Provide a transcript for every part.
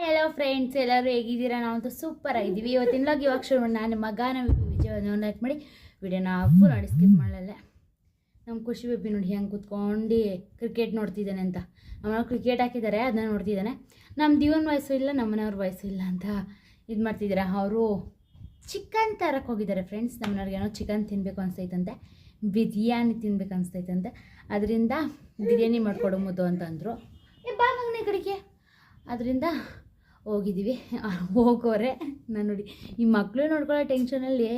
Hello friends ಎಲ್ಲರೂ ಹೇಗಿದ್ದೀರಾ? ನಾವಂತೂ ಸೂಪರ್ ಆಗಿದ್ದೀವಿ ಇವತ್ತಿನ ಲಾಗ್ ಇವಾಗ ಶುರು ಮಾಡಿ ನಾನು ಮಗನ ನಮ್ಮ ವಿಜಯವನ್ನು ಲೈಕ್ ಮಾಡಿ ವಿಡಿಯೋನ ಫುಲ್ ಆಡಿ ಸ್ಕಿಪ್ ಮಾಡಲ್ಲ ನಮ್ಮ ಖುಷಿ ಬೇಬಿ ನೋಡಿ ಹೆಂಗೆ ಕೂತ್ಕೊಂಡು ಕ್ರಿಕೆಟ್ ನೋಡ್ತಿದ್ದಾನೆ ಅಂತ. ನಮ್ಮ ಕ್ರಿಕೆಟ್ ಹಾಕಿದ್ದಾರೆ ಅದನ್ನ ನೋಡ್ತಿದ್ದಾನೆ. ನಮ್ಮ ದೀವನ ವಯಸ್ಸು ಇಲ್ಲ ನಮ್ಮನೆಯವ್ರ ವಯಸ್ಸು ಇಲ್ಲ ಅಂತ ಇದು ಮಾಡ್ತಿದ್ದಾರೆ? ಅವರು ಚಿಕನ್ ತರಕ್ಕೆ ಹೋಗಿದ್ದಾರೆ ಫ್ರೆಂಡ್ಸ್ ನಮ್ಮನವ್ರಿಗೇನೋ ಚಿಕನ್ ತಿನ್ನಬೇಕು ಅನಿಸ್ತೈತಂತೆ ಬಿರಿಯಾನಿ ತಿನ್ಬೇಕು ಅನಿಸ್ತೈತಂತೆ ಅದರಿಂದ ಬಿರಿಯಾನಿ ಮಾಡಿಕೊಡು ಮುದ್ದು ಅಂತಂದರು. ಏ, ಬಾ ಮಗನೇ ಕಡೆಗೆ. ಅದರಿಂದ ಹೋಗಿದ್ದೀವಿ ಹೋಗೋರೆ. ನಾನು ನೋಡಿ, ಈ ಮಕ್ಕಳು ನೋಡ್ಕೊಳ್ಳೋ ಟೆನ್ಷನಲ್ಲಿ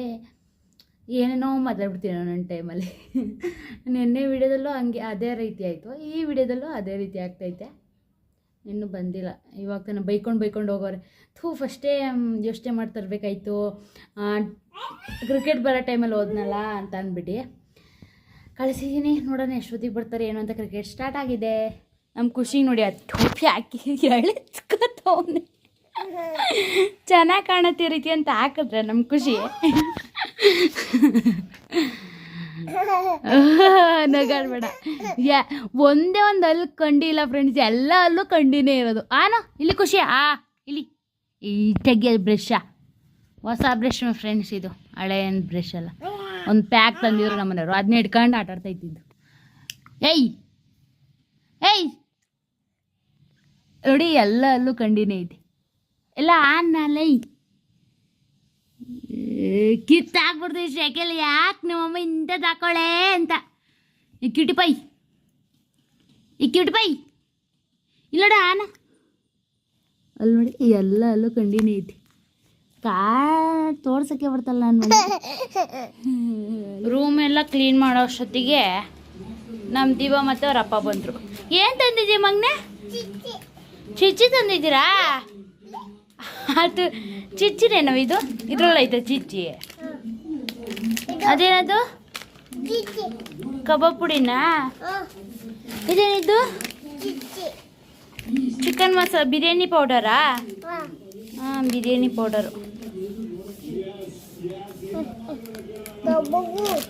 ಏನೇನೋ ಮಾತಾಡ್ಬಿಡ್ತೀನಿ ಒಂದೊಂದು ಟೈಮಲ್ಲಿ ನಿನ್ನೆ ವಿಡಿಯೋದಲ್ಲೂ ಹಂಗೆ ಅದೇ ರೀತಿ ಆಯಿತು. ಈ ವಿಡಿಯೋದಲ್ಲೂ ಅದೇ ರೀತಿ ಆಗ್ತೈತೆ ಇನ್ನೂ ಬಂದಿಲ್ಲ. ಇವಾಗ ತಾನು ಬೈಕೊಂಡು ಬೈಕೊಂಡು ಹೋಗೋರೆ. ಥೂ ಫಸ್ಟೇ ಯೋಚನೆ ಮಾಡ್ತಿರ್ಬೇಕಾಯ್ತು ಕ್ರಿಕೆಟ್ ಬರೋ ಟೈಮಲ್ಲಿ ಹೋದ್ನಲ್ಲ ಅಂತ ಅಂದ್ಬಿಟ್ಟು ಕಳಿಸಿದ್ದೀನಿ ನೋಡೋಣ ಎಷ್ಟೊತ್ತಿಗೆ ಬರ್ತಾರೆ, ಏನು ಅಂತ ಕ್ರಿಕೆಟ್ ಸ್ಟಾರ್ಟ್ ಆಗಿದೆ. ನಮ್ಮ ಖುಷಿ ನೋಡಿ ಅದು ಟೋಪಿ ಹಾಕಿ ಎಳೆಸ್ಕೊತವನೆ ಚೆನ್ನಾಗಿ ಕಾಣತ್ತೆ ರೀತಿ ಅಂತ ಹಾಕಿದ್ರೆ ನಮ್ಮ ಖುಷಿ. ನಗಾಡ್ಬೇಡ. ಯಾ ಒಂದೇ ಒಂದು ಅಲ್ಲಿ ಕಂಡಿಲ್ಲ ಫ್ರೆಂಡ್ಸ್ ಎಲ್ಲ ಅಲ್ಲೂ ಕಂಡಿನೇ ಇರೋದು. ಆನ ಇಲ್ಲಿ ಖುಷಿ ಆ ಇಲ್ಲಿ. ಈ ತೆಗಿಯೋದು ಬ್ರಷ ಹೊಸ ಬ್ರಷ್ ಫ್ರೆಂಡ್ಸ್ ಇದು ಹಳೆ ಬ್ರಷ್ ಅಲ್ಲ. ಒಂದು ಪ್ಯಾಕ್ ತಂದಿದ್ರು ನಮ್ಮನೆಯವರು. ಅದನ್ನ ಹಿಡ್ಕೊಂಡು ಆಟ ಆಡ್ತಾ ಇದ್ದಿದ್ದು. ಏಯ್ ಏಯ್ ನೋಡಿ ಎಲ್ಲ ಅಲ್ಲೂ ಕಂಡಿನೇ ಐತಿ ಎಲ್ಲ ಆನಲ್ಲೈ ಕಿತ್ತಾಕ್ಬಿಡ್ತೀವಿ ಶೆಕೆಲ್ ಯಾಕೆ ನಿಮ್ಮಮ್ಮ ಇಂಥದ್ದು ಹಾಕೊಳ್ಳೆ ಅಂತ. ಈ ಕಿಟಿ ಪೈ ಈ ಕಿಟಿ ಪೈ ಇಲ್ಲಡ ಆನ. ಅಲ್ಲಿ ನೋಡಿ ಎಲ್ಲ ಅಲ್ಲೂ ಕಂಡಿನೇ ಐತಿ ಕಾ ತೋರ್ಸಕ್ಕೆ ಬರ್ತಲ್ಲ ನಾನು ರೂಮ್ ಎಲ್ಲ ಕ್ಲೀನ್ ಮಾಡೋ ಅಷ್ಟೊತ್ತಿಗೆ ನಮ್ಮ ದಿವ ಮತ್ತು ಅವ್ರ ಅಪ್ಪ ಬಂದರು. ಏನು ತಂದಿದ್ದೀವಿ ಮಗ್ನೆ? ಚಿಚ್ಚಿ ತಂದಿದ್ದೀರಾ ಅದು ಚಿಚ್ಚಿನೇನೋ ಇದು? ಇದ್ರಲ್ಲೈತೆ ಚಿಚ್ಚಿ. ಅದೇನದು? ಕಬಾಬ್ ಪುಡಿನಾ? ಇದೇನಿದು? ಚಿಕನ್ ಮಸಾಲ ಬಿರಿಯಾನಿ ಪೌಡರಾ? ಹಾಂ. ಬಿರಿಯಾನಿ ಪೌಡರು.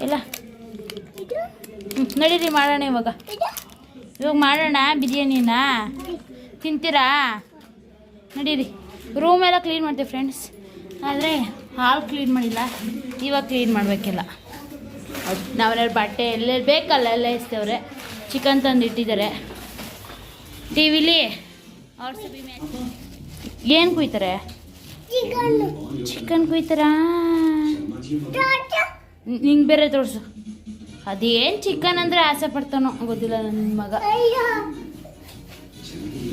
ಎಲ್ಲ. ನಡೀರಿ ಮಾಡೋಣ ಇವಾಗ. ಇವಾಗ ಮಾಡೋಣ ಬಿರಿಯಾನಿನ? ತಿಂತೀರಾ? ನಡೀರಿ. ರೂಮ್ ಎಲ್ಲ ಕ್ಲೀನ್ ಮಾಡ್ತೀವಿ ಫ್ರೆಂಡ್ಸ್ ಆದರೆ ಹಾಲ್ ಕ್ಲೀನ್ ಮಾಡಿಲ್ಲ. ಇವಾಗ ಕ್ಲೀನ್ ಮಾಡಬೇಕಿಲ್ಲ. ಹೌದು ನಾವೆಲ್ಲ ಬಟ್ಟೆ ಎಲ್ಲೆಲ್ಲಿ ಬೇಕಲ್ಲ ಎಲ್ಲ ಇಸ್ತೇವ್ರೆ ಚಿಕನ್ ತಂದು ಇಟ್ಟಿದ್ದಾರೆ. ಟಿ ವಿಲಿ ಅವ್ರ ಏನು ಕುಯ್ತಾರೆ? ಚಿಕನ್ ಕುಯ್ತಾರಾ? ನಿಂಗೆ ಬೇರೆ ತೋರಿಸು. ಅದೇನು ಚಿಕನ್ ಅಂದರೆ ಆಸೆ ಪಡ್ತಾನೋ ಗೊತ್ತಿಲ್ಲ ನನ್ನ ಮಗ.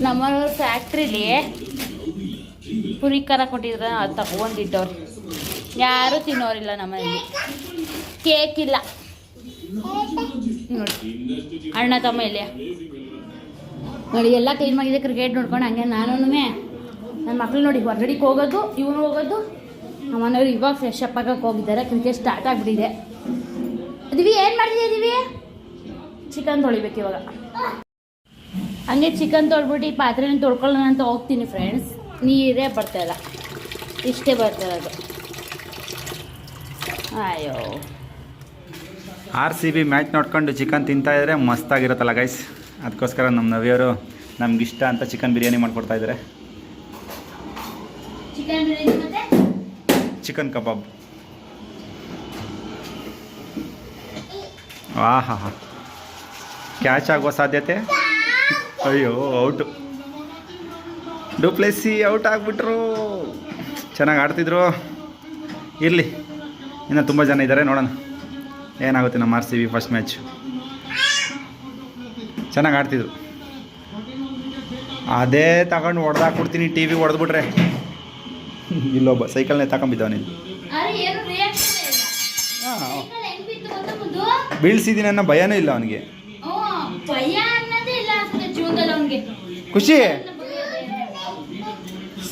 ನಮ್ಮವ್ರ ಫ್ಯಾಕ್ಟ್ರಿಲಿ ಪುರಿ ಖಾರ ಕೊಟ್ಟಿದ್ರೆ ಅದು ತಗೊಂಡಿದ್ದವ್ರು ಯಾರೂ ತಿನ್ನೋರಿಲ್ಲ ನಮ್ಮಲ್ಲಿ. ಕೇಕ್ ಇಲ್ಲ ನೋಡಿ, ಅಣ್ಣ ತಮ್ಮ ಇಲ್ಲಿ. ನೋಡಿ, ಎಲ್ಲ ಕ್ಲೀನ್ ಮಾಡಿದೆ ಕ್ರಿಕೆಟ್ ನೋಡ್ಕೊಂಡು ಹಂಗೆ ನಾನು ನನ್ನ ಮಕ್ಳು ನೋಡಿ, ಹೊರಗಡೆಗೆ ಹೋಗೋದು, ಇವನು ಹೋಗೋದು. ನಮ್ಮ ಇವಾಗ ಫ್ರೆಶ್ ಅಪ್ ಆಗಕ್ಕೆ ಹೋಗಿದ್ದಾರೆ ಕ್ರಿಕೆಟ್ ಸ್ಟಾರ್ಟ್ ಆಗಿಬಿಟ್ಟಿದೆ. ದಿವಿ ಏನು ಮಾಡ್ತಿದ್ದೀವಿ ಚಿಕನ್ ತೊಳಿಬೇಕು ಇವಾಗ. ಹಂಗೆ ಚಿಕನ್ ತೊಳ್ಬಿಟ್ಟು ಪಾತ್ರೆನ ತೊಳ್ಕೊಳ್ಳೋಣ ಅಂತ ಹೋಗ್ತೀನಿ ಫ್ರೆಂಡ್ಸ್ ನೀರೇ ಬರ್ತಾಯಿಲ್ಲ ಇಷ್ಟೇ ಬರ್ತಾ ಇರೋದು. ಅಯ್ಯೋ. ಆರ್ ಸಿ ಬಿ ಮ್ಯಾಚ್ ನೋಡ್ಕೊಂಡು ಚಿಕನ್ ತಿಂತಾ ಇದ್ರೆ ಮಸ್ತಾಗಿರುತ್ತಲ್ಲ ಗೈಸ್ ಅದಕ್ಕೋಸ್ಕರ ನಮ್ಮ ನವಿಯವರು ನಮ್ಗೆ ಇಷ್ಟ ಅಂತ ಚಿಕನ್ ಬಿರಿಯಾನಿ ಮಾಡಿಕೊಡ್ತಾ ಇದ್ದಾರೆ ಚಿಕನ್ ಬಿರಿಯಾನಿ ಮತ್ತೆ? ಚಿಕನ್ ಕಬಾಬ್ ವಾ ಹಾ ಹಾ ಕ್ಯಾಚ್ ಆಗುವ ಸಾಧ್ಯತೆ? ಅಯ್ಯೋ ಔಟು ಡುಪ್ಲೆಸಿ ಔಟ್ ಆಗಿಬಿಟ್ರು. ಚೆನ್ನಾಗಿ ಆಡ್ತಿದ್ರು. ಇರಲಿ. ಇನ್ನೂ ತುಂಬ ಜನ ಇದ್ದಾರೆ ನೋಡೋಣ. ಏನಾಗುತ್ತೆ ನಮ್ಮ R C B first match ಚೆನ್ನಾಗಿ ಆಡ್ತಿದ್ರು. ಅದೇ ತಗೊಂಡು ಹೊಡೆದಾಕ್ಬಿಡ್ತೀನಿ ಟಿ ವಿ ಹೊಡೆದ್ಬಿಟ್ರೆ. ಇಲ್ಲೊಬ್ಬ ಸೈಕಲ್ನೇ ತಗೊಂಬಿದ್ದವನಿಲ್ಲ? ಬೀಳ್ಸಿದ್ದೀನಿ ಅನ್ನೋ ಭಯನೂ ಇಲ್ಲ ಅವನಿಗೆ ಹ್ಮ್, ಭಯ ಅನ್ನೋದೇ ಇಲ್ಲ ಅನ್ಸುತ್ತೆ ಜೀವನದಲ್ಲಿ ಅವ್ನಿಗೆ ಖುಷಿ.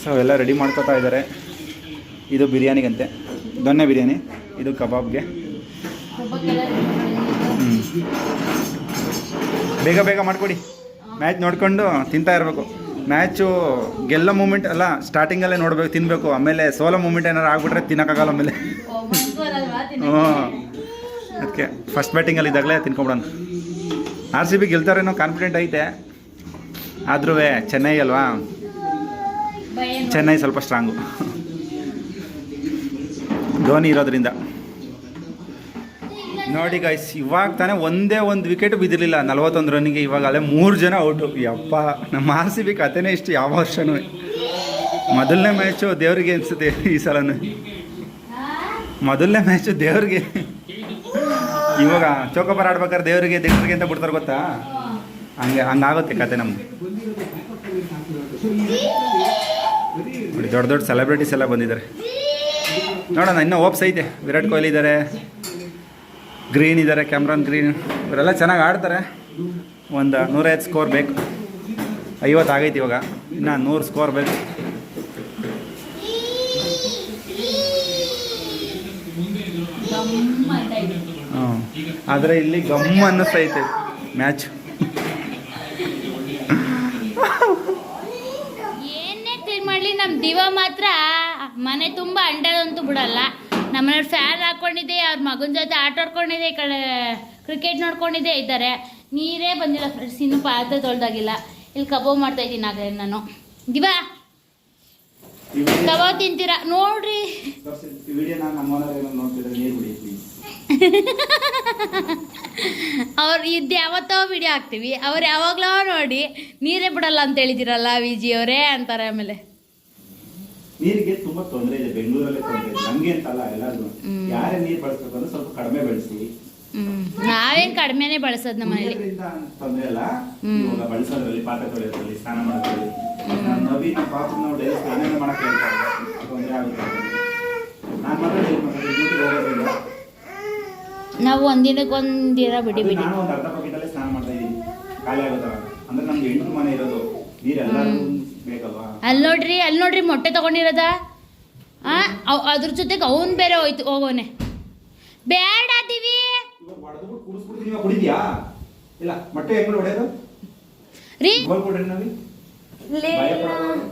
ಸೊ ಎಲ್ಲ ರೆಡಿ ಮಾಡ್ಕೋತಾ ಇದ್ದಾರೆ. ಇದು ಬಿರಿಯಾನಿಗಂತೆ. ದೊನ್ನೆ ಬಿರಿಯಾನಿ. ಇದು ಕಬಾಬ್ಗೆ. ಹ್ಞೂ ಬೇಗ ಬೇಗ ಮಾಡಿಕೊಡಿ. ಮ್ಯಾಚ್ ನೋಡಿಕೊಂಡು ತಿಂತಾ ಇರಬೇಕು. ಮ್ಯಾಚು ಗೆಲ್ಲೋ ಮೂಮೆಂಟ್ ಅಲ್ಲ ಸ್ಟಾರ್ಟಿಂಗಲ್ಲೇ ನೋಡಬೇಕು ತಿನ್ನಬೇಕು ಆಮೇಲೆ ಸೋಲೋ ಮೂಮೆಂಟ್ ಏನಾರು ಆಗ್ಬಿಟ್ರೆ ತಿನ್ನೋಕ್ಕಾಗಲ್ಲ ಆಮೇಲೆ? ಹ್ಞೂ ಅದಕ್ಕೆ ಫಸ್ಟ್ ಬ್ಯಾಟಿಂಗಲ್ಲಿ ಇದ್ದಾಗಲೇ ತಿನ್ಕೊಂಬಿಡೋಣ. ಆರ್ ಸಿ ಬಿ ಗೆಲ್ತಾರೇನೋ ಕಾನ್ಫಿಡೆಂಟ್ ಐತೆ. ಆದ್ರೂ ಚೆನ್ನೈ ಅಲ್ವಾ? ಚೆನ್ನೈ ಸ್ವಲ್ಪ ಸ್ಟ್ರಾಂಗು ಧೋನಿ ಇರೋದ್ರಿಂದ. ನೋಡಿ ಗೈಸ್ ಇವಾಗ ತಾನೇ ಒಂದೇ ಒಂದು ವಿಕೆಟ್ ಬಿದ್ದಿರಲಿಲ್ಲ. ನಲ್ವತ್ತೊಂದು ರನ್ನಿಗೆ ಇವಾಗ ಅಲ್ಲೇ ಮೂರು ಜನ ಔಟು ಯಪ್ಪ ನಮ್ಮ ಆರ್ ಸಿ ಬಿ ಕಥೆನೇ ಇಷ್ಟು ಯಾವ ವರ್ಷನೂ. ಮೊದಲನೇ ಮ್ಯಾಚು ದೇವ್ರಿಗೆ ಅನಿಸುತ್ತೆ ಈ ಸಲನೂ. ಮೊದಲನೇ ಮ್ಯಾಚು ದೇವ್ರಿಗೆ. ಇವಾಗ ಚೌಕಬಾರ ಆಡ್ಬೇಕಾದ್ರೆ ದೇವರಿಗೆ ದೇವರಿಗೆ ಅಂತ ಬಿಡ್ತಾರೆ ಗೊತ್ತಾ? ಹಂಗೆ ಹಂಗಾಗುತ್ತೆ ಕತೆ ನೋಡಿ ದೊಡ್ಡ ದೊಡ್ಡ ಸೆಲೆಬ್ರಿಟೀಸ್ ಎಲ್ಲ ಬಂದಿದ್ದಾರೆ. ನೋಡೋಣ, ಇನ್ನೂ ಓಪ್ಸ್ ಐತೆ. ವಿರಾಟ್ ಕೊಹ್ಲಿ ಇದ್ದಾರೆ ಗ್ರೀನ್ ಇದ್ದಾರೆ ಕ್ಯಾಮ್ರಾನ್ ಗ್ರೀನ್ ಇವರೆಲ್ಲ ಚೆನ್ನಾಗಿ ಆಡ್ತಾರೆ. ಒಂದು ನೂರೈದು ಸ್ಕೋರ್ ಬೇಕು. ಐವತ್ತು ಆಗೈತೆ ಇವಾಗ. ಇನ್ನು ನೂರು ಸ್ಕೋರ್ ಬೇಕು. ಆದರೆ ಇಲ್ಲಿ ಗಮ್ ಅನ್ನಿಸ್ತೈತೆ ಮ್ಯಾಚ್ ಏನೇ ಕ್ಲೀನ್ ಮಾಡಲಿ ನಮ್ಮ ದಿವ ಮಾತ್ರ ಮನೆ ತುಂಬ ಅಂಡದಂತೂ ಬಿಡಲ್ಲ. ನಮ್ಮನೆಯವ್ರು ಫ್ಯಾನ್ ಹಾಕ್ಕೊಂಡಿದ್ದೆ ಅವ್ರ ಮಗನ ಜೊತೆ ಆಟ ಆಡ್ಕೊಂಡಿದ್ದೆ ಈ ಕಡೆ ಕ್ರಿಕೆಟ್ ನೋಡ್ಕೊಂಡಿದ್ದೆ ಇದ್ದಾರೆ. ನೀರೇ ಬಂದಿಲ್ಲ ಫ್ರೆಂಡ್ಸ್ ಇನ್ನೂ ಪಾತ್ರೆ ತೊಳ್ದಾಗಿಲ್ಲ. ಇಲ್ಲಿ ಕಬಾಬ್ ಮಾಡ್ತಾ ಇದ್ದೀನಿ ಆಗಲೇ ನಾನು. ದಿವಾ ಕಬಾಬ್ ತಿಂತೀರಾ? ನೋಡ್ರಿ. ಅವ್ರು ಇದ್ದ ಯಾವತ್ತೋ ವಿಡಿಯೋ ಹಾಕ್ತೀವಿ. ಅವ್ರು ಯಾವಾಗಲೋ ನೋಡಿ ನೀರೇ ಬಿಡಲ್ಲ ಅಂತ ಹೇಳಿದಿರಲ್ಲ ವಿಜಿ ಅವರೇ ಅಂತಾರೆ ಆಮೇಲೆ. ನೀರಿಗೆ ತುಂಬಾ ತೊಂದರೆ ಇದೆ. ಬೆಂಗಳೂರಲ್ಲಿ ತೊಂದರೆ ಇದೆ. ನಮ್ಗೆ ಅಂತಲ್ಲ ಎಲ್ಲಾರು ಯಾರೇ ನೀರ್ ಬಳಸ್ಬೇಕು ಅಂದ್ರೆ ಸ್ವಲ್ಪ ಕಡಿಮೆ ಬೆಳೆಸಿ. ನಾವೇ ನಾವೇನ್ ಕಡಿಮೆನೆ ಬಳಸೋದು ನಮ್ಮ ಮನೇಲಿ ಕುಡಿಯೋದ್ರಿಂದ ತೊಂದರೆ ಇಲ್ಲ. ಇವಾಗ ಬಳಸೋದ್ರಲ್ಲಿ ಪಾತ್ರೆ ತೊಳೆಯೋದ್ರಲ್ಲಿ ಸ್ನಾನ ಮಾಡೋದ್ರಲ್ಲಿ. ನವೀನ ಪಾಪ ನಾವು ಡೈಲಿ ಸ್ನಾನ ಮಾಡಕ್ ಹೇಳ್ತಾರೆ ತೊಂದರೆ ಆಗುತ್ತೆ. ನಾನು ಮಾತ್ರ ಮಾಡ್ತೀನಿ ನಾವು ಒಂದಿನಕ್ಕೊಂದಿನ ಬಿಡಿ ಅದು ಬಿಡಿ. ನಾನು ಒಂದು ಅರ್ಧ ಬಕೆಟಲ್ಲೇ ಸ್ನಾನ ಮಾಡ್ತಾ ಇದ್ದೀನಿ. ಖಾಲಿ ಆಗುತ್ತಲ್ಲ. ಅಂದ್ರೆ ನಮ್ಗೆ ಎಂಟು ಮನೆ ಇರೋದು. ನೀರೆಲ್ಲ ಅಲ್ಲಿ ನೋಡ್ರಿ ಅಲ್ಲಿ ನೋಡ್ರಿ ಮೊಟ್ಟೆ ತಗೊಂಡಿರೋದ? ಆ ಅವ್- ಅದ್ರ ಜೊತೆಗೆ ಅವನ್ ಬೇರೆ ಹೋಯ್ತು ಹೋಗೋನೆ. ಬೇಡ ದಿವಿ! ಇಲ್ಲ ಮೊಟ್ಟೆ ಹೆಂಗ್ ಹೊಡೆಯೋದು ರೀ. ಗೋಲ್ ಕೊಡ್ರಿ ನಾವಿ ಭಯ ಪಡೋದು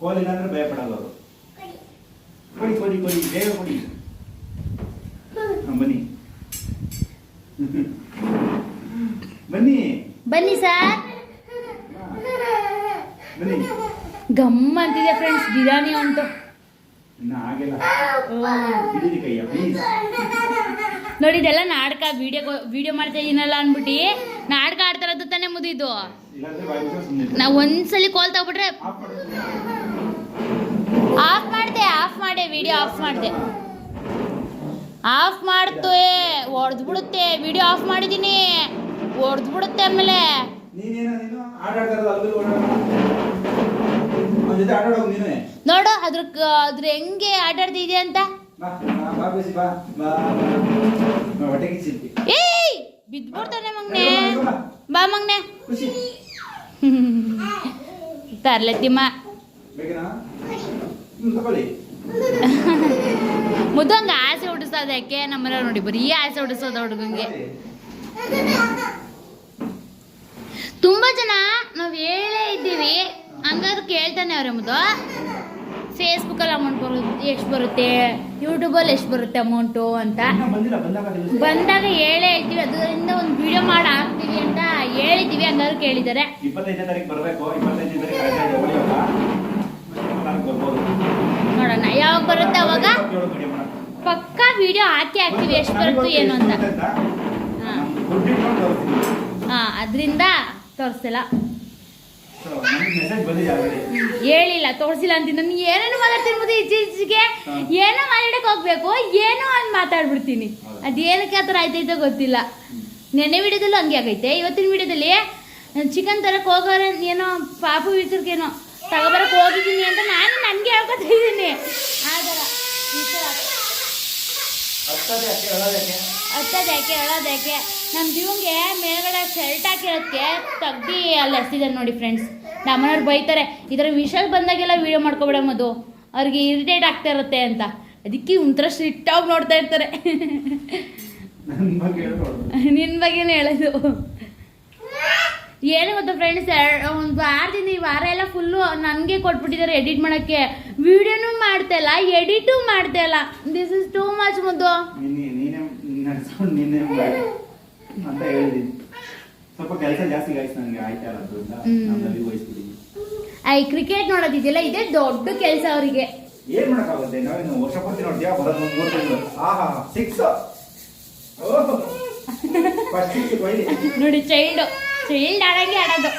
ಕೋಲ್ ಇಲ್ಲ ಅಂದ್ರೆ ಭಯ ಪಡಲ್ಲ ಅವರು. ಕೊಡಿ ಕೊಡಿ ಕೊಡಿ ಬೇಗ ಕೊಡಿ. ಹಾ, ಬನ್ನಿ. ಬನ್ನಿ. ಬನ್ನಿ ಸರ್. ಗಮ್ ಅಂತಿದೆ ಫ್ರೆಂಡ್ಸ್ ಬಿರಿಯಾನಿ ಅಂತು ನೋಡಿ ಇದೆಲ್ಲ ನಾಟಕ ವಿಡಿಯೋ ವಿಡಿಯೋ ಮಾಡ್ತಾ ಇದೀನಲ್ಲ ಅನ್ಬಿಟ್ಟು ನಾಟಕ ಆಡ್ತಾರದು ತಾನೇ ಮುದಿದ್ದು ನಾವ್ ಒಂದ್ಸಲಿ ಕೋಲ್ ತಗೊಬಿಟ್ರೆ ಆಫ್ ಮಾಡ್ದೆ ಆಫ್ ಮಾಡಿದೆ ಮಾಡಿದೆ ವಿಡಿಯೋ ಆಫ್ ಮಾಡಿದೆ. ಆಫ್ ಮಾಡ್ತು ಹೊಡೆದು ಬಿಡುತ್ತೆ ವಿಡಿಯೋ ಆಫ್ ಮಾಡಿದ್ದೀನಿ ಹೊಡೆದ್ಬಿಡುತ್ತೆ ಆಮೇಲೆ. ನೀನೇನ ನೀನು? ಆಟ ಆಡ್ತಾ ಇರೋದು ಅಲ್ಲಿ ಓಡಾಡ. ಅವನ ಜೊತೆ ಆಟ ನೀನೇ. ನೋಡು ಅದ್ರ ಅದ್ರ ಹೆಂಗೆ ಆಟಾಡ್ತಿದ್ಯಾ ಅಂತ? ಬಾ ಬಾ, ಬಾ ಬೇಸಿ ಬಾ ಬಾ ಬಾ. ಹೊಟ್ಟೆ ಕಿಚ್ಚಿರ್ತಿ ಏಯ್ ಬಿದ್ಬಿಡ್ತಾನೆ ಮಗ್ನೆ. ಬಾ ಮಗ್ನೆ. ಖುಷಿ. ತರ್ಲೆ ತಿಮ್ಮ. ಬೇಕನಾ ಹ್ಮ್ ತಗೊಳ್ಳಿ. ಮುದ್ದಂಗ ಆಸೆ ನೋಡಿ ಬರೀ ಆಸೆ ಹುಟ್ಟಿಸೋದು ಹುಡುಗಂಗೆ. ತುಂಬಾ ಜನ ನಾವು ಹೇಳೇ ಇದ್ದೀವಿ. ಹಂಗಾದ್ರು ಕೇಳ್ತಾನೆ ಅವ್ರೆಂಬುದು ಫೇಸ್ಬುಕ್ ಅಲ್ಲಿ ಅಮೌಂಟ್ ಬರುತ್ತೆ ಎಷ್ಟು ಬರುತ್ತೆ? ಯೂಟ್ಯೂಬಲ್ಲಿ ಎಷ್ಟು ಬರುತ್ತೆ ಅಮೌಂಟು ಅಂತ. ಬಂದಾಗ. ಹೇಳೇ ಇದ್ದೀವಿ. ಅದರಿಂದ ಒಂದು ವಿಡಿಯೋ ಮಾಡಿ ಹಾಕ್ತೀವಿ ಅಂತ ಹೇಳಿದ್ದೀವಿ. ಹಂಗಾದ್ರು ಕೇಳಿದ್ದಾರೆ. ನೋಡೋಣ. ಯಾವಾಗ ಬರುತ್ತೆ ಅವಾಗ? ಪಕ್ಕಾ ವಿಡಿಯೋ ಹಾಕಿ ಹಾಕ್ತೀವಿ. ಎಷ್ಟು ಬರುತ್ತೆ ಏನು ಅಂತ. ಹಾಂ ಅದರಿಂದ ತೋರಿಸ್ತಿಲ್ಲ ಹೇಳಿಲ್ಲ ತೋರಿಸಿಲ್ಲ ಅಂತೀನಿ ನನಗೆ ಏನೇನು ಮಾತಾಡ್ತಿರ್ಬೋದು ಮುಂದೆ ಹಾ. ಏನೋ ಮಾತಾಡಕ್ ಹೋಗ್ಬೇಕು ಏನೋ ಅಂತ ಮಾತಾಡ್ಬಿಡ್ತೀನಿ? ಅದೇನಕ್ಕೆ ಆ ಥರ ಆಯ್ತೈತೋ ಗೊತ್ತಿಲ್ಲ. ನೆನ್ನೆ ವಿಡಿಯೋದಲ್ಲೂ ಹಂಗೆ ಆಗೈತೆ. ಇವತ್ತಿನ ವಿಡಿಯೋದಲ್ಲಿ ಚಿಕನ್ ತರಕ್ಕೆ ಹೋಗೋರ ಏನೋ ಪಾಪು ವಿಚಾರಕ್ಕೇನೋ ತಗೋಬರಕ್ ಹೋಗಿದ್ದೀನಿ ಅಂತ ನಾನು ನನಗೆ ಹೇಳ್ಕೊತಾ ಇದ್ದೀನಿ ಆ ಥರ ಈ ಥರ ಹತ್ತದೇ ಯಾಕೆ ಹೇಳೋದು ಯಾಕೆ ಹತ್ತದ ಯಾಕೆ ಹೇಳೋದು ಯಾಕೆ ನಮ್ಮ ಜೀವಂಗೆ ಮೇಲ್ಗಡೆ ಶರ್ಟ್ ಹಾಕಿರೋದಕ್ಕೆ ತೆಗ್ದು ಅಲ್ಲಿ ಹಸ್ತಿದ್ದಾರೆ ನೋಡಿ ಫ್ರೆಂಡ್ಸ್ ನಮ್ಮನವ್ರು ಬೈತಾರೆ ಇದರ ವಿಷಲ್ ಬಂದಾಗೆಲ್ಲ ವೀಡಿಯೋ ಮದು ಅವ್ರಿಗೆ ಇರಿಟೇಟ್ ಆಗ್ತಾ ಇರುತ್ತೆ ಅಂತ. ಅದಕ್ಕೆ ಒಂಥರ ಸ್ಟ್ರಿಕ್ಟಾಗಿ ನೋಡ್ತಾ ಇರ್ತಾರೆ. ನನ್ನ ಬಗ್ಗೆ ಹೇಳ್ಕೊಡು. ನಿನ್ನ ಬಗ್ಗೆನೇ ಹೇಳೋದು. ಏನು ಗೊತ್ತಾ ಫ್ರೆಂಡ್ಸ್ ಒಂದು ವಾರದಿಂದ ಈ ವಾರ ಎಲ್ಲ ಫುಲ್ಲು ನನಗೆ ಕೊಟ್ಬಿಟ್ಟಿದ್ದಾರೆ ಎಡಿಟ್ ಮಾಡೋಕ್ಕೆ. ವಿಡಿಯೋನೂ ಮಾಡ್ತಾ ಇಲ್ಲ ಎಡಿಟು ಮಾಡ್ತಾ ಇಲ್ಲ. ದಿಸ್ ಇಸ್ ಟೂ ಮಚ್ ಮುದ್ದು. ಐ ಕ್ರಿಕೆಟ್ ನೋಡೋದಿದೆಯಲ್ಲ ಇದೇ ದೊಡ್ಡ ಕೆಲಸ ಅವರಿಗೆ. ಏನ್ ಮಾಡಕ್ಕಾಗುತ್ತೆ? ನಾವೇನು ವರ್ಷ ಪೂರ್ತಿ ನೋಡ್ತೀಯಾ? ಬರೋದು ಒಂದು ಮೂರು ತಿಂಗಳು. ಆಹಾ ಸಿಕ್ಸ್ ಫಸ್ಟ್ ಸಿಕ್ಸ್ ಕೊಯ್ಲಿ ನೋಡಿ ಚೈಲ್ಡ್ ಚೈಲ್ಡ್ ಆಡಂಗೆ ಆಡೋದು.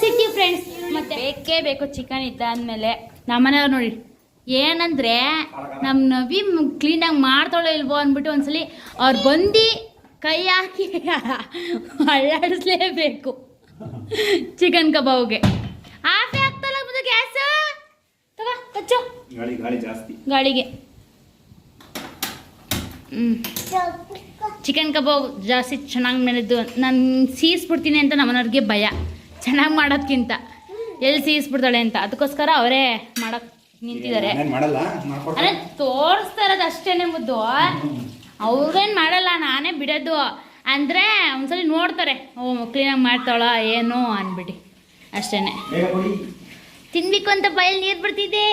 ಸಿಟಿ ಫ್ರೆಂಡ್ಸ್ ಮತ್ತೆ ಬೇಕೇ ಬೇಕು ಚಿಕನ್ ಇದ್ದಾದ್ಮೇಲೆ. ನಮ್ಮನೆಯವ್ರು ನೋಡಿ ಏನಂದ್ರೆ ನಮ್ಮ ನವಿ ಕ್ಲೀನಾಗಿ ಮಾಡ್ತಾಳೋ ಇಲ್ವೋ ಅಂದ್ಬಿಟ್ಟು ಒಂದ್ಸಲಿ ಅವ್ರು ಬಂದು ಕೈ ಹಾಕಿ ಅಳ್ಳಾಡಿಸ್ಲೇಬೇಕು ಚಿಕನ್ ಕಬಾಬ್ಗೆ. ಆಫೆ ಆಗ್ತಲ್ಲ ಬಂದು ಗ್ಯಾಸ್? ತಗೋ ಕಚ್ಚು. ಗಾಳಿಗೆ. ಹ್ಞೂ ಚಿಕನ್ ಕಬಾಬ್ ಜಾಸ್ತಿ ಚೆನ್ನಾಗಿ ಮಾಡಿದ್ದು ನಾನು ಸೀಸ್ಬಿಡ್ತೀನಿ ಅಂತ ನಮ್ಮನವ್ರಿಗೆ ಭಯ. ಚೆನ್ನಾಗಿ ಮಾಡೋದ್ಕಿಂತ. ಎಲ್ಲಿ ಸೀಸ್ಬಿಡ್ತಾಳೆ ಅಂತ. ಅದಕ್ಕೋಸ್ಕರ ಅವರೇ ಮಾಡಕ್ ನಿಂತಿದ್ದಾರೆ. ಅದೇ ತೋರಿಸ್ತಾ ಇರೋದು ಅಷ್ಟೇನೆ ಮುದ್ದು. ಅವ್ರೇನು ಮಾಡಲ್ಲ ನಾನೇ ಬಿಡೋದು. ಅಂದರೆ ಒಂದ್ಸಲಿ ನೋಡ್ತಾರೆ. ಓ ಕ್ಲೀನಾಗಿ ಮಾಡ್ತಾಳ ಏನು ಅನ್ಬಿಡಿ ಅಷ್ಟೇ ತಿನ್ಬೇಕು ಅಂತ ಬಯಲು ನೀರು ಬಿಡ್ತಿದ್ದೆ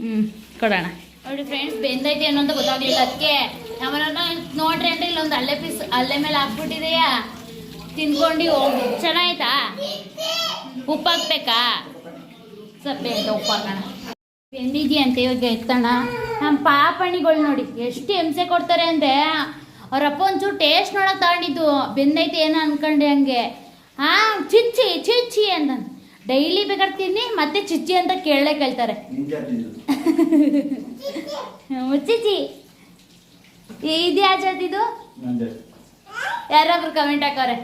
ಹ್ಞೂ ಕೊಡೋಣ. ನೋಡಿ ಫ್ರೆಂಡ್ಸ್ ಬೆಂದೈತೆ ಅನ್ನೋ ಅಂತ ಗೊತ್ತಾಗ್ಲಿಲ್ಲ ಅದಕ್ಕೆ. ನಮ್ಮನ್ನ ನೋಡ್ರಿ ಅಂದ್ರೆ ಇಲ್ಲೊಂದು ಅಲ್ಲೇ ಪೀಸ್, ಅಲ್ಲೇ ಮೇಲೆ ಹಾಕ್ಬಿಟ್ಟಿದೆಯಾ? ತಿನ್ಕೊಂಡು ಹೋಗಿ. ಚೆನ್ನಾಯ್ತಾ? ಉಪ್ಪು ಹಾಕ್ಬೇಕಾ? ಸಪ್ಪೆ ಅಂತ ಉಪ್ಪು ಹಾಕೋಣ. ಬೆಂದಿದ್ಯಂತೆ ಇವಾಗ ಎತ್ತಣ ನಮ್ಮ ಪಾಪಣಿಗಳು ನೋಡಿ, ಎಷ್ಟು ಹಿಂಸೆ ಕೊಡ್ತಾರೆ ಅಂದರೆ ಅವ್ರಪ್ಪ ಒಂಚೂರು ಟೇಸ್ಟ್ ನೋಡಕ್ ತಗೊಂಡಿದ್ದು. ಬೆಂದೈತೆ ಏನೋ ಅನ್ಕೊಂಡೆ ಹಂಗೆ. ಹಾಂ ಚಿಚ್ಚಿ ಚಿಚ್ಚಿ ಅಂತ ಡೈಲಿ ಬೇಕಾದ್ರೆ ತಿನ್ನಿ ಮತ್ತೆ ಚಿಚ್ಚಿ ಅಂತ ಕೇಳಲೇ ಕೇಳ್ತಾರೆ. ಮುಚ್ಚಿಚಿ ಇದು? ನಂದೆ. ಯಾರೊಬ್ರು ಕಮೆಂಟ್ ಹಾಕವ್ರೆ.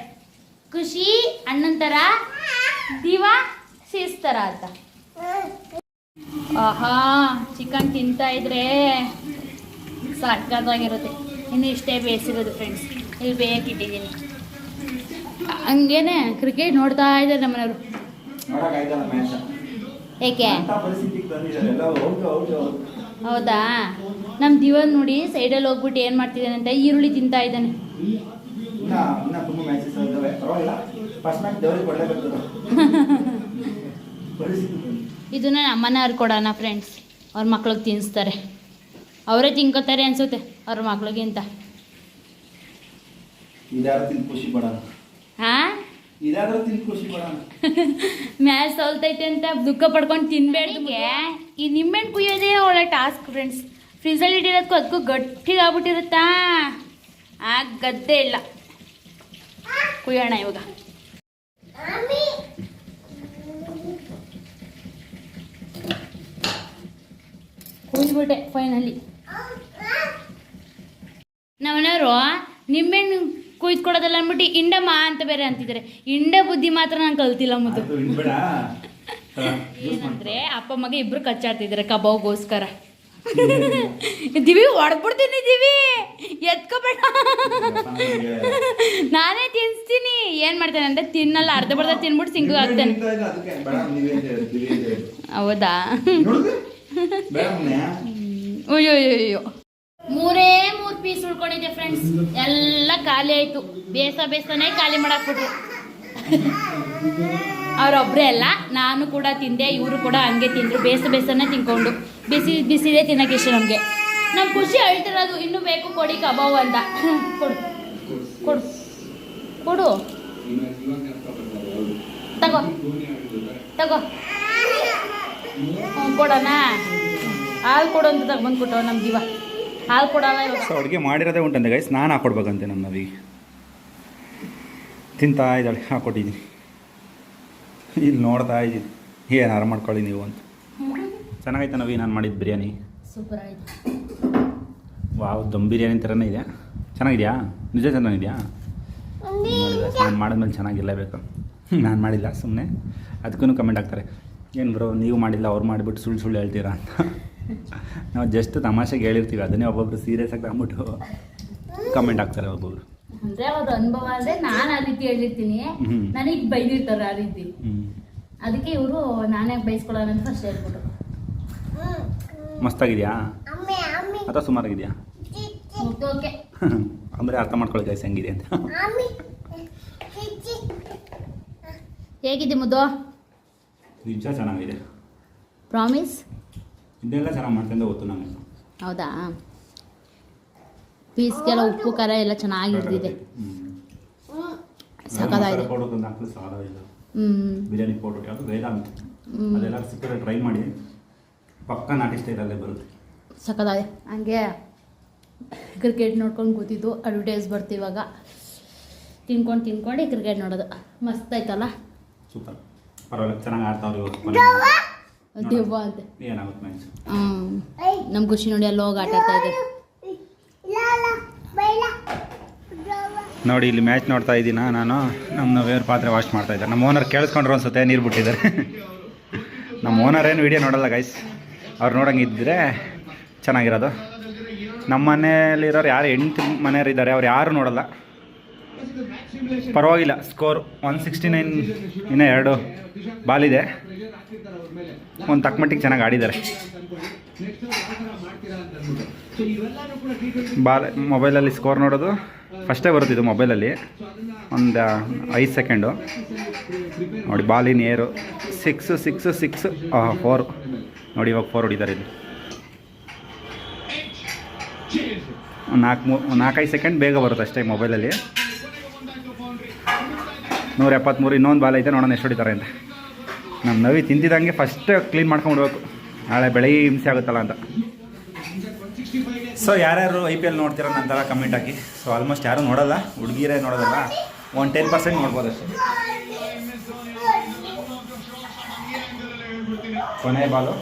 ಖುಷಿ ಅಣ್ಣನ ಥರ ದಿವಾ ಸೀಸ್ ಥರ ಅಂತ. ಆಹಾ ಚಿಕನ್ ತಿಂತಾ ಇದ್ರೆ ಸಾಕಾಗಿರುತ್ತೆ ಇನ್ನು ಇಷ್ಟೇ ಬೇಯಿಸಿರೋದು ಫ್ರೆಂಡ್ಸ್ ಇಲ್ಲಿ ಬೇಕಿಟ್ಟಿದ್ದೀನಿ ಹಂಗೇನೆ ಕ್ರಿಕೆಟ್ ನೋಡ್ತಾ ಇದ್ದಾರೆ ನಮ್ಮನೆಯವರು. ಏಕೆ? ಹೌದಾ ನಮ್ಮ ದಿವನ್ ನೋಡಿ ಸೈಡಲ್ಲಿ ಹೋಗ್ಬಿಟ್ಟು ಏನು ಮಾಡ್ತಿದ್ದಾನೆ ಅಂತ ಈರುಳ್ಳಿ ತಿಂತಾ ಇದ್ದಾನೆ. ಇದನ್ನ ಅಮ್ಮನವ್ರು ಕೊಡೋಣ ಫ್ರೆಂಡ್ಸ್ ಅವ್ರ ಮಕ್ಳಿಗೆ ತಿನ್ನಿಸ್ತಾರೆ ಅವರೇ ತಿನ್ಕೋತಾರೆ ಅನ್ಸುತ್ತೆ ಅವ್ರ ಮಕ್ಳಿಗಿಂತ ಹಾಂ ಇದಾದ್ರೂ ತಿಂದು ಖುಷಿ ಪಡೋಣ. ಮ್ಯಾಚ್ ಸೋಲ್ತೈತೆ ಅಂತ ದುಃಖ ಪಡ್ಕೊಂಡು ತಿನ್ಬೇಡಿ ಈ ನಿಂಬೆಹಣ್ಣು ಕುಯ್ಯೋದೇ ಒಳ್ಳೆ ಟಾಸ್ಕ್ ಫ್ರೆಂಡ್ಸ್ ಫ್ರಿಜಲ್ಲಿ ಇಟ್ಟಿರೋದಕ್ಕೂ ಅದಕ್ಕೂ ಗಟ್ಟಿಗಾಗ್ಬಿಟ್ಟಿರುತ್ತಾ? ಆ ಗದ್ದೆ ಇಲ್ಲ. ಕುಯ್ಯೋಣ ಇವಾಗ. ಕುಯ್ದ್ಬಿಟ್ಟೆ ಫೈನಲಿ ನಮ್ಮನೆಯವರು ನಿಂಬೆಹಣ್ಣು ಕುಯ್ದ್ಕೊಡೋದಲ್ಲ ಅಂದ್ಬಿಟ್ಟು ಇಂಡಮ್ಮ ಅಂತ ಬೇರೆ ಅಂತಿದ್ದಾರೆ. ಇಂಡ ಬುದ್ಧಿ ಮಾತ್ರ ನಾನು ಕಲ್ತಿಲ್ಲ ಮುದ್ದು ಇನ್ಬೇಡ ಏನಂದ್ರೆ ಅಪ್ಪ ಮಗ ಇಬ್ರು ಕಚ್ಚಾಡ್ತಿದ್ದಾರೆ ಕಬಾಬ್ಗೋಸ್ಕರ ದಿವಿ ಹೊಡ್ಬಿಡ್ತೀನಿ ದಿವಿ. ಎತ್ಕೋಬೇಡ. ನಾನೇ ತಿನ್ಸ್ತೀನಿ. ಏನ್ ಮಾಡ್ತೇನೆ ಅಂದ್ರೆ ತಿನ್ನಲ್ಲ. ಅರ್ಧ ಬರ್ಧ ತಿನ್ಬಿಟ್ಟು ಸಿಂಗು ಹೇಳಿ. ಹೌದಾ? ಅಯ್ಯೋ ಅಯ್ಯೋ ಅಯ್ಯೋ ಮೂರೇ ಮೂರ್ ಪೀಸ್ ಉಳ್ಕೊಂಡಿದೆ ಫ್ರೆಂಡ್ಸ್ ಎಲ್ಲ ಖಾಲಿ ಆಯ್ತು. ಬೇಸ ಬೇಸನೇ ಖಾಲಿ ಮಾಡಾಕ್ಬಿಟ್ರು. ಅವ್ರೊಬ್ರೇ ಅಲ್ಲ, ನಾನು ಕೂಡ ತಿಂದೆ, ಇವರು ಕೂಡ ಹಂಗೆ ತಿಂದ್ರು, ಬೇಸ ಬೇಸನೇ ತಿನ್ಕೊಂಡು. ಬಿಸಿ ಬಿಸಿದೇ ತಿನ್ನಕ್ಕೆ ಇಷ್ಟ ನಮಗೆ ನಮ್ಮ ಖುಷಿ ಹೇಳ್ತಿರೋದು, ಇನ್ನೂ ಬೇಕು, ಕೊಡಿ ಕಬಾಬ್ ಅಂತ. ಕೊಡು. ಕೊಡು. ಕೊಡು. ತಗೋ. ತಗೋ. ಕೊಡೋಣ. ಹಾಲು ಕೊಡು ಅಂತ ತಗೊಂಡ್ಬಿಟ್ಟು ನಮ್ಮ ಜೀವ ಹಾಲು ಕೊಡಲ್ಲ ಸೊ ಅಡುಗೆ ಮಾಡಿರೋದೇ ಉಂಟಂತೆ ಗೈಸ್ ನಾನು ಹಾಕೊಡ್ಬೇಕಂತೆ ನಮ್ಮ ನವಿಗೆ ತಿಂತಾ ಇದ್ದಾಳೆ ಹಾಕೊಟ್ಟಿದ್ದೀನಿ. ಇಲ್ಲಿ ನೋಡ್ತಾ ಇದ್ದೀನಿ. ಏನಾರು ಮಾಡ್ಕೊಳ್ಳಿ ನೀವು ಅಂತ. ಚೆನ್ನಾಗೈತೆ ನವಿ ನಾನು ಮಾಡಿದ್ದು ಬಿರಿಯಾನಿ. ಸೂಪರ್ ಆಯ್ತು. ವಾವ್ ದಮ್ ಬಿರಿಯಾನಿ ಥರನೇ ಇದೆ. ಚೆನ್ನಾಗಿದೆಯಾ? ನಿಜ ಚೆನ್ನಾಗಿದೆಯಾ? ನಾನು ಮಾಡಿದ್ಮೇಲೆ ಚೆನ್ನಾಗಿರಲೇಬೇಕು. ನಾನು ಮಾಡಿಲ್ಲ ಸುಮ್ಮನೆ ಅದಕ್ಕೂ ಕಮೆಂಟ್ ಹಾಕ್ತಾರೆ. ಏನು ಬ್ರೋ ನೀವು ಮಾಡಿಲ್ಲ ಅವ್ರು ಮಾಡಿಬಿಟ್ಟು ಸುಳ್ಳು ಸುಳ್ಳು ಹೇಳ್ತೀರಾ ಅಂತ. ನಾವು ಜಸ್ಟ್ ತಮಾಷೆಗೆ ಹೇಳಿರ್ತೀವಿ ಅದನ್ನೇ ಒಬ್ಬೊಬ್ರು ಸೀರಿಯಸ್ ಆಗಿ ಅಂದ್ಬಿಟ್ಟು ಕಮೆಂಟ್ ಹಾಕ್ತಾರೆ ಒಬ್ಬೊಬ್ರು. ಅಂದ್ರೆ ಅವ್ರ ಅನುಭವ ಅಂದ್ರೆ ನಾನು ಆ ರೀತಿ ಹೇಳಿರ್ತೀನಿ. ನನಗೆ ಬೈದಿರ್ತಾರೆ ಆ ರೀತಿ. ಅದಕ್ಕೆ ಇವರು ನಾನೇ ಬೈಸ್ಕೊಳ್ಳೋಣ ಅಂತ ಫಸ್ಟ್ ಹೇಳ್ಬಿಟ್ರು. ಮಸ್ತಾಗಿದೆಯಾ? ಅಥವಾ ಸುಮಾರಾಗಿದೆಯಾ? ಓಕೆ ಅಂದ್ರೆ ಅರ್ಥ ಮಾಡ್ಕೊಳ್ಳಿ ಗೈಸ್ ಹೆಂಗಿದೆ ಅಂತ. ಹೇಗಿದೆ ಮುದ್ದು? ನಿಜ ಚೆನ್ನಾಗಿದೆ. ಪ್ರಾಮಿಸ್ ಇದೆಲ್ಲ ಚೆನ್ನಾಗಿ ಮಾಡ್ಕೊಂಡು ಹೋಗ್ತು ನಮಗೆ. ಹೌದಾ? ಪೀಸ್ಗೆಲ್ಲ ಉಪ್ಪು ಖಾರ ಎಲ್ಲ ಚೆನ್ನಾಗಿ ಹಿಡ್ದಿದೆ. ಸಾಲ ಇಲ್ಲ ಹ್ಞೂ ಬಿರಿಯಾನಿ ಪೌಡರ್ ಯಾವುದು ವೇದಾಂತ್ ಅದೆಲ್ಲ ಸಿಕ್ಕರೆ ಟ್ರೈ ಮಾಡಿ. ಪಕ್ಕ ನಾಟಿ ಸ್ಟೈಲಲ್ಲೇ ಬರುತ್ತೆ. ಸಕ್ಕದಾಗೆ ಹಂಗೆ ಕ್ರಿಕೆಟ್ ನೋಡ್ಕೊಂಡು ಕೂತಿದ್ದು ಅಡ್ವರ್ಟೈಸ್ ಬರ್ತಿವಾಗ ತಿನ್ಕೊಂಡು ತಿನ್ಕೊಂಡು ಕ್ರಿಕೆಟ್ ನೋಡೋದು. ಮಸ್ತ್ ಆಯ್ತಲ್ಲ? ಸೂಪರ್. ಪರವಾಗಿಲ್ಲ ಚೆನ್ನಾಗಿ ಆಡ್ತಾವ್ರಿ ಇವತ್ತು ದೆವ್ವ ಅಂತ ಏನಾಗುತ್ತೆ ಮ್ಯಾಚ್ ಹ್ಞೂ ನಮ್ಮ ಖುಷಿ ನೋಡಿ ಅಲ್ಲಿ ಹೋಗಿ ಆಟ ಆಡ್ತಾ ಇದ್ದಾರೆ ನೋಡಿ ಇಲ್ಲಿ ಮ್ಯಾಚ್ ನೋಡ್ತಾ ಇದ್ದೀನ ನಾನು? ನಮ್ಮ ನವೇರ್ ಪಾತ್ರೆ ವಾಶ್ ಮಾಡ್ತಾ ಇದ್ದಾರೆ. ನಮ್ಮ ಓನರ್ ಕೇಳಿಸ್ಕೊಂಡ್ರು ಅನ್ಸುತ್ತೆ ನೀರು ಬಿಟ್ಟಿದ್ದಾರೆ. ನಮ್ಮ ಓನರ್ ಏನು ವಿಡಿಯೋ ನೋಡಲ್ಲ ಗೈಸ್ ಅವ್ರು ನೋಡಂಗಿದ್ರೆ ಚೆನ್ನಾಗಿರೋದು. ನಮ್ಮ ಮನೆಯಲ್ಲಿರೋರು ಯಾರು ಎಂಟು ಮನೆಯವರಿದ್ದಾರೆ ಅವ್ರು ಯಾರು ನೋಡಲ್ಲ. ಪರವಾಗಿಲ್ಲ ಸ್ಕೋರ್ ಒನ್ ಸಿಕ್ಸ್ಟಿ ನೈನ್ ಇನ್ನೂ ಎರಡು ಬಾಲಿದೆ. ಒಂದು ತಕ್ಕಮಟ್ಟಿಗೆ ಚೆನ್ನಾಗಿ ಆಡಿದ್ದಾರೆ. ಬಾಲ್, ಮೊಬೈಲಲ್ಲಿ ಸ್ಕೋರ್ ನೋಡೋದು. ಫಸ್ಟೇ ಬರುತ್ತಿದ್ದು ಮೊಬೈಲಲ್ಲಿ. ಒಂದು ಐದು ಸೆಕೆಂಡು ನೋಡಿ ಬಾಲಿನ ಏರು. ಸಿಕ್ಸು ಸಿಕ್ಸು ಸಿಕ್ಸ್ ಫೋರ್ ನೋಡಿ, ಇವಾಗ ಫೋರ್ ಹೊಡಿದ್ದಾರೆ ಇದು ನಾಲ್ಕು ಮೂ, ನಾಲ್ಕೈದು ಸೆಕೆಂಡ್ ಬೇಗ ಬರುತ್ತೆ ಅಷ್ಟೇ ಮೊಬೈಲಲ್ಲಿ. ನೂರ ಎಪ್ಪತ್ತ್ಮೂರು ಇನ್ನೊಂದು ಬಾಲ್ ಐತೆ ನೋಡೋಣ ಎಷ್ಟು ಹೊಡಿತಾರೆ ಅಂತ. ನಮ್ಮ ನವಿ ತಿಂತಿದ್ದಂಗೆ ಫಸ್ಟ್ ಕ್ಲೀನ್ ಮಾಡ್ಕೊಂಡ್ಬಿಡ್ಬೇಕು. ನಾಳೆ ಬೆಳಗ್ಗೆ ಹಿಂಸೆ ಆಗುತ್ತಲ್ಲ ಅಂತ. ಸೊ ಯಾರ್ಯಾರು ಐ ಪಿ ಎಲ್ ನೋಡ್ತೀರ ನಂತರ ಕಮೆಂಟ್ ಹಾಕಿ. ಸೊ ಆಲ್ಮೋಸ್ಟ್ ಯಾರು ನೋಡಲ್ಲ, ಹುಡುಗಿರೇ ನೋಡೋದಲ್ಲ. ಒಂದು ಟೆನ್ ಪರ್ಸೆಂಟ್ ನೋಡ್ಬೋದು ಅಷ್ಟೇ. ಕೊನೆ ಬಾಲು.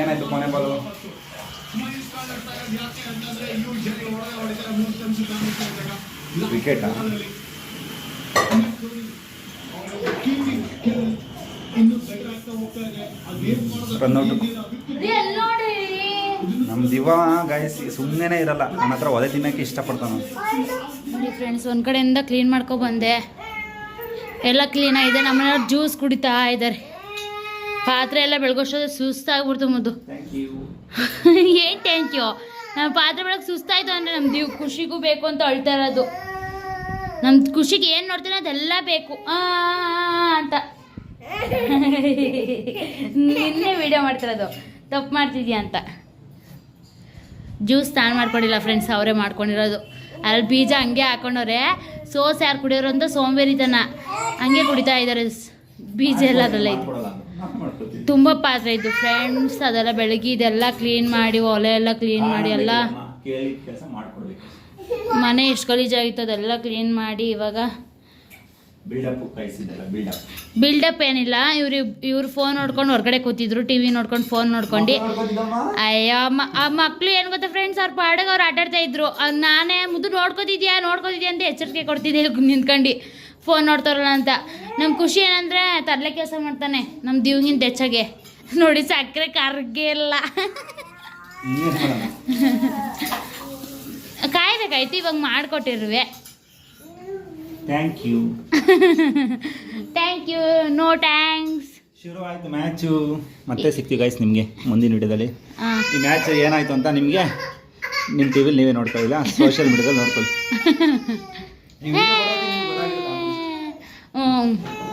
ಏನಾಯ್ತು ಕೊನೆ ಬಾಲು? ವಿಕೆಟಾ ನಮ್ ನೋಡಿ. ನಮ್ಮ ದಿವ ಗಾಯಸ್ ಸುಮ್ಮನೆ ಇರಲ್ಲ. ನನ್ನ ಹತ್ರ ಒದೆ ತಿನ್ನೋಕ್ಕೆ ಇಷ್ಟಪಡ್ತಾನೆ. ನೋಡಿ ಫ್ರೆಂಡ್ಸ್ ಒಂದು ಕಡೆಯಿಂದ ಕ್ಲೀನ್ ಮಾಡ್ಕೊ ಬಂದೆ. ಎಲ್ಲ ಕ್ಲೀನಾಗಿದೆ ನಮ್ಮನೆಯವ್ರು ಜ್ಯೂಸ್ ಕುಡಿತಾ ಇದ್ದಾರೆ. ಪಾತ್ರೆ ಎಲ್ಲ ಬೆಳಗೋಷ್ಟೊದು ಸುಸ್ತಾಗ್ಬಿಡ್ತು ಮುದ್ದು. ಥ್ಯಾಂಕ್ ಯು ಏನು ಥ್ಯಾಂಕ್ ಯು ನಮ್ಮ ಪಾತ್ರೆ ಬೆಳಗ್ಗೆ ಸುಸ್ತಾಯಿತು ಅಂದರೆ ನಮ್ಮ ದೇವ್ ಖುಷಿಗೂ ಬೇಕು ಅಂತ ಅಳ್ತಾ ಇರೋದು. ನಮ್ಮ ಖುಷಿಗೆ ಏನು ನೋಡ್ತೀನಿ ಅದೆಲ್ಲ ಬೇಕು. ಅಂತ. ನಿನ್ನೆ ವಿಡಿಯೋ ಮಾಡ್ತಿರೋದು. ತಪ್ಪು ಮಾಡ್ತಿದ್ಯಾ ಅಂತ. ಜ್ಯೂಸ್ ತಾನು ಮಾಡ್ಕೊಂಡಿಲ್ಲ ಫ್ರೆಂಡ್ಸ್ ಅವರೇ ಮಾಡ್ಕೊಂಡಿರೋದು. ಅಲ್ಲಿ ಬೀಜ ಹಂಗೆ ಹಾಕೊಂಡವ್ರೆ. ಸೋಸ್ ಯಾರು ಕುಡಿಯೋರು ಅಂತ ಸೋಂಬೇರಿತನ. ಹಂಗೆ ಕುಡಿತಾ ಇದ್ದಾರೆ. ಬೀಜ ಎಲ್ಲ ಅದೆಲ್ಲ ಐತೆ. ತುಂಬ ಪಾತ್ರೆ ಇತ್ತು. ಫ್ರೆಂಡ್ಸ್ ಅದೆಲ್ಲ ಬೆಳಗ್ಗೆ ಇದೆಲ್ಲ ಕ್ಲೀನ್ ಮಾಡಿ ಒಲೆ ಎಲ್ಲ ಕ್ಲೀನ್ ಮಾಡಿ ಎಲ್ಲ ಮನೆ ಎಷ್ಟು ಗಲೀಜಾಗಿತ್ತು ಅದೆಲ್ಲ ಕ್ಲೀನ್ ಮಾಡಿ ಇವಾಗ ಬಿಲ್ಡಪ್ ಏನಿಲ್ಲ. ಇವ್ರು ಇವ್ರು ಫೋನ್ ನೋಡ್ಕೊಂಡು ಹೊರಗಡೆ ಕೂತಿದ್ರು ಟಿ ವಿ ನೋಡ್ಕೊಂಡು ಫೋನ್ ನೋಡ್ಕೊಂಡು. ಅಯ್ಯೋ ಆ ಮಕ್ಳು ಏನು ಗೊತ್ತಾ ಫ್ರೆಂಡ್ಸ್ ಅವ್ರ ಪಾಡಗ ಅವ್ರು ಆಟಾಡ್ತಾ ಇದ್ರು. ನಾನೇ ಮುದ್ದು ನೋಡ್ಕೋತಿದ್ಯಾ ನೋಡ್ಕೋತಿದ್ಯಾ ಅಂತ ಎಚ್ಚರಿಕೆ ಕೊಡ್ತಿದ್ದೆ ನಿಂತ್ಕೊಂಡು. ಫೋನ್ ನೋಡ್ತಾರಲ್ಲ ಅಂತ. ನಮ್ಮ ಖುಷಿ ಏನಂದ್ರೆ ತರಲೆ ಕೆಲಸ ಮಾಡ್ತಾನೆ. ನಮ್ಮ ದಿವ್ಗಿಂತ ಹೆಚ್ಚಾಗೆ ನೋಡಿ ಸಕ್ಕರೆ ಕರ್ಗೆ ಇಲ್ಲ ಕಾಯ್ಬೇಕಾಯ್ತು ಇವಾಗ ಮಾಡಿಕೊಟ್ಟಿರುವೆ. Thank you thank you no thanks ಶುರು ಆಯ್ತು ಮ್ಯಾಚು ಮತ್ತೆ ಸಿಗ್ತೀವಿ ಗೈಸ್ ನಿಮಗೆ ಮುಂದಿನ ವಿಡಿಯೋದಲ್ಲಿ. ಈ ಮ್ಯಾಚ್ ಏನಾಯ್ತು ಅಂತ ನಿಮಗೆ ನಿಮ್ಮ ಟಿವಿಲ್ ನೀವೇ ನೋಡ್ತಾ ಇಲ್ಲ ಸೋಷಿಯಲ್ ಮೀಡಿಯಾದಲ್ಲಿ ನೋಡ್ಕೊಳ್ಳಿ. ಹ್ಞೂ